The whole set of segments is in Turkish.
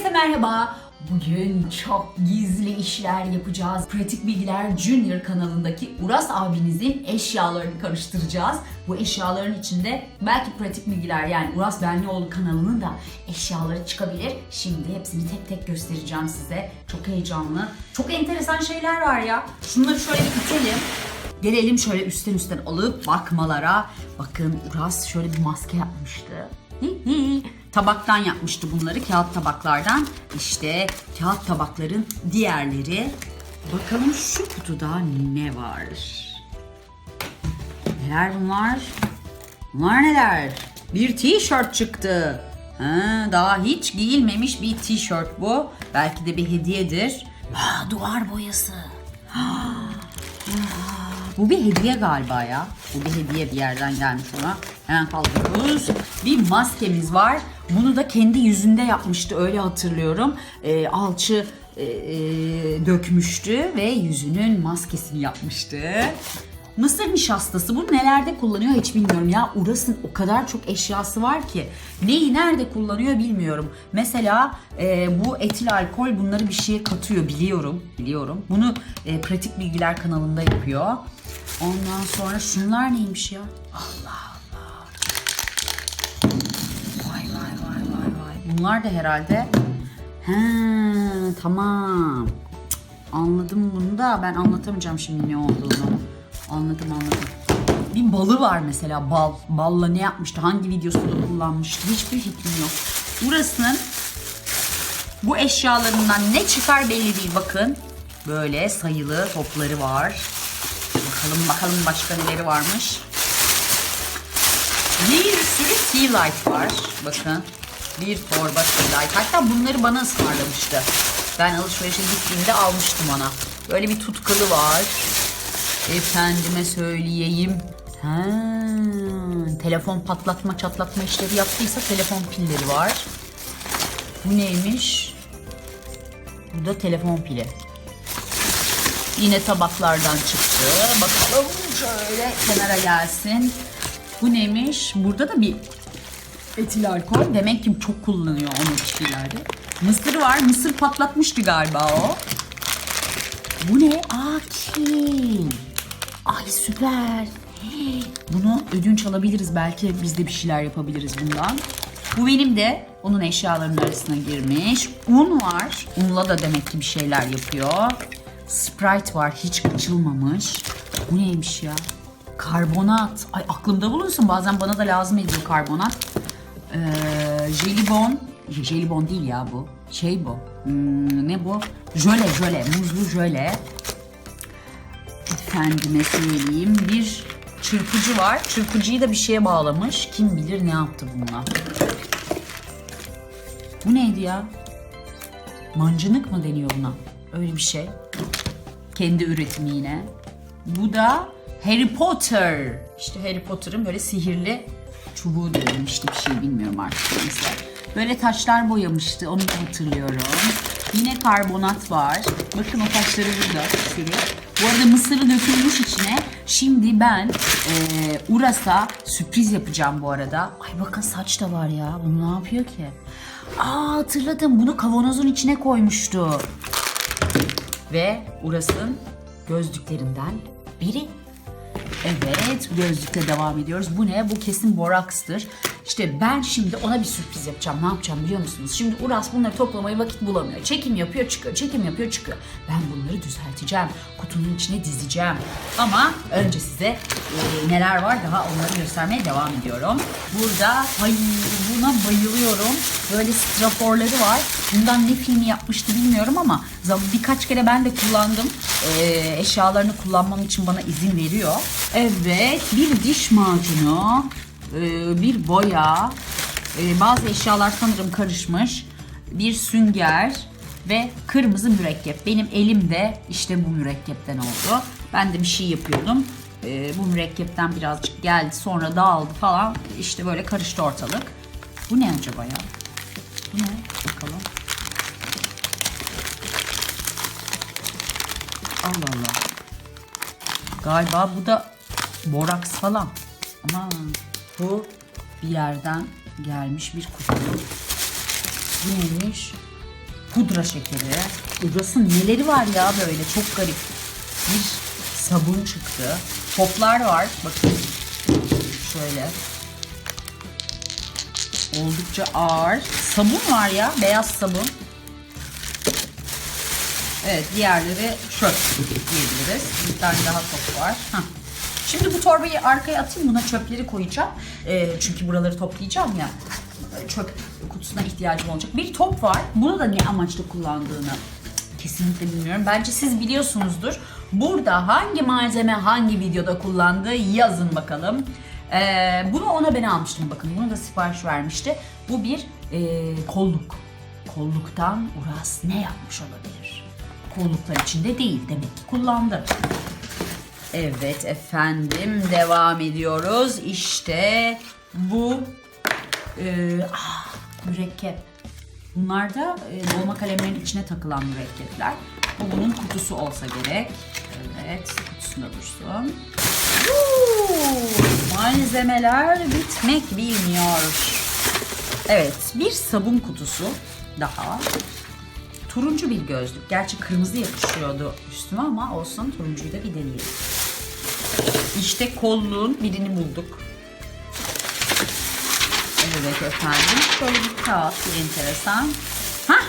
Herkese merhaba. Bugün çok gizli işler yapacağız. Pratik Bilgiler Junior kanalındaki Uras abinizin eşyalarını karıştıracağız. Bu eşyaların içinde belki Pratik Bilgiler yani Uras Benlioğlu kanalının da eşyaları çıkabilir. Şimdi hepsini tek tek göstereceğim size. Çok heyecanlı. Çok enteresan şeyler var ya. Şunları şöyle bir itelim. Gelelim şöyle üstten üstten alıp bakmalara. Bakın Uras şöyle bir maske yapmıştı. Hi hi. Tabaktan yapmıştı bunları kağıt tabaklardan. İşte kağıt tabakların diğerleri. Bakalım şu kutuda ne var? Neler bunlar? Bunlar neler? Bir tişört çıktı. Ha, daha hiç giyilmemiş bir tişört bu. Belki de bir hediyedir. Ha, duvar boyası. Bu bir hediye galiba ya. Bu bir hediye bir yerden gelmiş ona. Hemen kaldırıyoruz. Bir maskemiz var. Bunu da kendi yüzünde yapmıştı öyle hatırlıyorum. Ee, alçı e, e, dökmüştü ve yüzünün maskesini yapmıştı. Mısır nişastası bu nelerde kullanıyor hiç bilmiyorum ya. Uras'ın o kadar çok eşyası var ki neyi nerede kullanıyor bilmiyorum. Mesela e, bu etil alkol bunları bir şeye katıyor biliyorum. Biliyorum. Bunu e, Pratik Bilgiler kanalında yapıyor. Ondan sonra şunlar neymiş ya? Allah Allah. Vay vay vay vay vay. Bunlar da herhalde. He tamam. Anladım bunu da ben anlatamayacağım şimdi ne olduğunu. Anladım anladım. Bir balı var mesela bal. Balla ne yapmıştı? Hangi videosunda kullanmıştı? Hiçbir fikrim yok. Burasının bu eşyalarından ne çıkar belli değil bakın. Böyle sayılı topları var. Bakalım bakalım başka neleri varmış. Bir sürü tea light var. Bakın. Bir torba tea light. Hatta bunları bana ısmarlamıştı. Ben alışverişe gittiğimde almıştım ona. Böyle bir tutkalı var. Efendime söyleyeyim. Ha, telefon patlatma çatlatma işleri yaptıysa telefon pilleri var. Bu neymiş? Bu da telefon pili. Yine tabaklardan çıktı. Bakalım şöyle kenara gelsin. Bu neymiş? Burada da bir etil alkol. Demek ki çok kullanıyor onu içkilerde. Mısır var. Mısır patlatmıştı galiba o. Bu ne? Aa kil. Ay süper. Bunu ödünç alabiliriz belki biz de bir şeyler yapabiliriz bundan. Bu benim de onun eşyalarının arasına girmiş. Un var. Unla da demek ki bir şeyler yapıyor. Sprite var hiç açılmamış. Bu neymiş ya? Karbonat. Ay aklımda bulunsun bazen bana da lazım ediyor karbonat. Ee, jelibon. Jelibon değil ya bu. Şey bu. Hmm, ne bu? Jöle jöle. Muzlu jöle. Efendime söyleyeyim bir çırpıcı var. Çırpıcıyı da bir şeye bağlamış. Kim bilir ne yaptı bununla. Bu neydi ya? Mancınık mı deniyor buna? Öyle bir şey. Kendi üretimi yine. Bu da Harry Potter. İşte Harry Potter'ın böyle sihirli çubuğu diyorum bir şey bilmiyorum artık neyse. Böyle taşlar boyamıştı onu da hatırlıyorum. Yine karbonat var. Bakın o taşları burada sürü. Bu arada mısırı dökülmüş içine. Şimdi ben eee Uras'a sürpriz yapacağım bu arada. Ay bakın saç da var ya. Bunu ne yapıyor ki? Aa hatırladım. Bunu kavanozun içine koymuştu. Ve Uras'ın gözlüklerinden biri. Evet, gözlükle devam ediyoruz. Bu ne? Bu kesin borakstır. İşte ben şimdi ona bir sürpriz yapacağım. Ne yapacağım biliyor musunuz? Şimdi Uras bunları toplamayı vakit bulamıyor. Çekim yapıyor çıkıyor, çekim yapıyor çıkıyor. Ben bunları düzelteceğim. Kutunun içine dizeceğim. Ama önce size e, neler var daha onları göstermeye devam ediyorum. Burada ay buna bayılıyorum. Böyle straforları var. Bundan ne filmi yapmıştı bilmiyorum ama birkaç kere ben de kullandım. E, eşyalarını kullanmam için bana izin veriyor. Evet, bir diş macunu, e, bir boya, e, bazı eşyalar sanırım karışmış, bir sünger ve kırmızı mürekkep. Benim elimde işte bu mürekkepten oldu. Ben de bir şey yapıyordum. E, bu mürekkepten birazcık geldi, sonra dağıldı falan. İşte böyle karıştı ortalık. Bu ne acaba ya? Bu ne? Bakalım. Allah Allah. Galiba bu da boraks falan. Ama bu bir yerden gelmiş bir kutu. Bu neymiş? pudra şekeri. Burası neleri var ya böyle çok garip. Bir sabun çıktı. Toplar var. Bakın şöyle. Oldukça ağır. Sabun var ya. Beyaz sabun. Evet diğerleri çöp diyebiliriz. Bir tane daha top var. Hah. Şimdi bu torbayı arkaya atayım buna çöpleri koyacağım. Ee, çünkü buraları toplayacağım ya. Çöp kutusuna ihtiyacım olacak. Bir top var. Bunu da ne amaçla kullandığını kesinlikle bilmiyorum. Bence siz biliyorsunuzdur. Burada hangi malzeme hangi videoda kullandığı yazın bakalım. Ee, bunu ona ben almıştım bakın. Bunu da sipariş vermişti. Bu bir ee, kolluk. Kolluktan Uras ne yapmış olabilir? Kolluklar içinde değil demek ki kullandı. Evet efendim devam ediyoruz. İşte bu e, ah, mürekkep. Bunlar da e, dolma kalemlerin içine takılan mürekkepler. Bu bunun kutusu olsa gerek. Evet kutusunda dursun. Malzemeler bitmek bilmiyor. Evet bir sabun kutusu daha. Turuncu bir gözlük. Gerçi kırmızı yakışıyordu üstüme ama olsun turuncuyu da bir deneyelim. İşte kolluğun birini bulduk. Evet efendim. Şöyle bir kağıt, bir enteresan. Hah!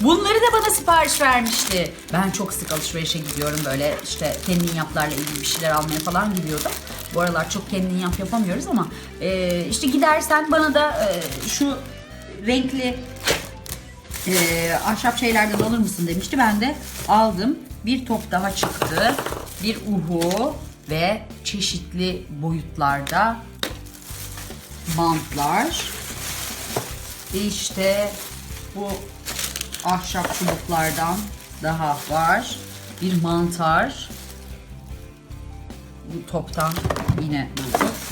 Bunları da bana sipariş vermişti. Ben çok sık alışverişe gidiyorum böyle işte kendin yaplarla ilgili bir şeyler almaya falan gidiyordum. Bu aralar çok kendin yap yapamıyoruz ama e, işte gidersen bana da e, şu renkli e, ahşap şeylerden alır mısın demişti. Ben de aldım. Bir top daha çıktı. Bir uhu ve çeşitli boyutlarda bantlar. İşte bu ahşap çubuklardan daha var. Bir mantar. Bu toptan yine bulduk.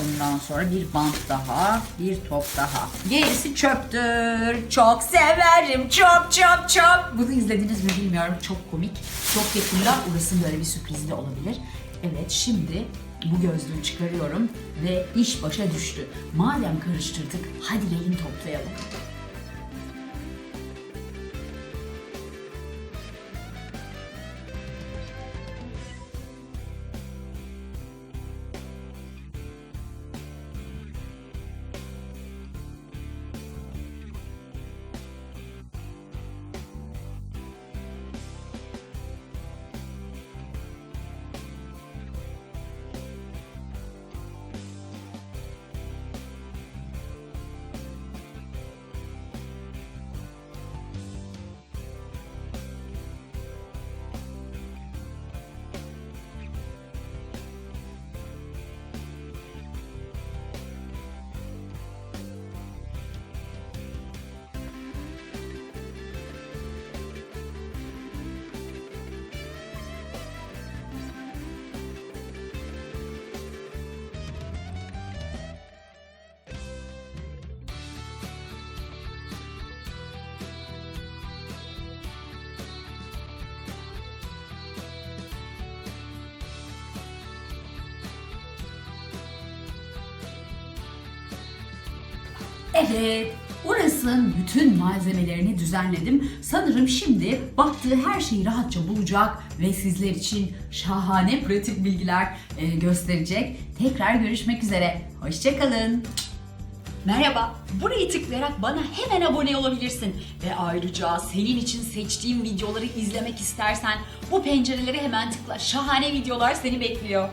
Ondan sonra bir bant daha, bir top daha. Gerisi çöptür. Çok severim. Çok çok çok. Bunu izlediniz mi bilmiyorum. Çok komik. Çok yakında Uras'ın böyle bir sürprizi de olabilir. Evet şimdi bu gözlüğü çıkarıyorum ve iş başa düştü. Madem karıştırdık hadi gelin toplayalım. Evet, Uras'ın bütün malzemelerini düzenledim. Sanırım şimdi baktığı her şeyi rahatça bulacak ve sizler için şahane pratik bilgiler e, gösterecek. Tekrar görüşmek üzere. Hoşçakalın. Merhaba, burayı tıklayarak bana hemen abone olabilirsin. Ve ayrıca senin için seçtiğim videoları izlemek istersen bu pencereleri hemen tıkla. Şahane videolar seni bekliyor.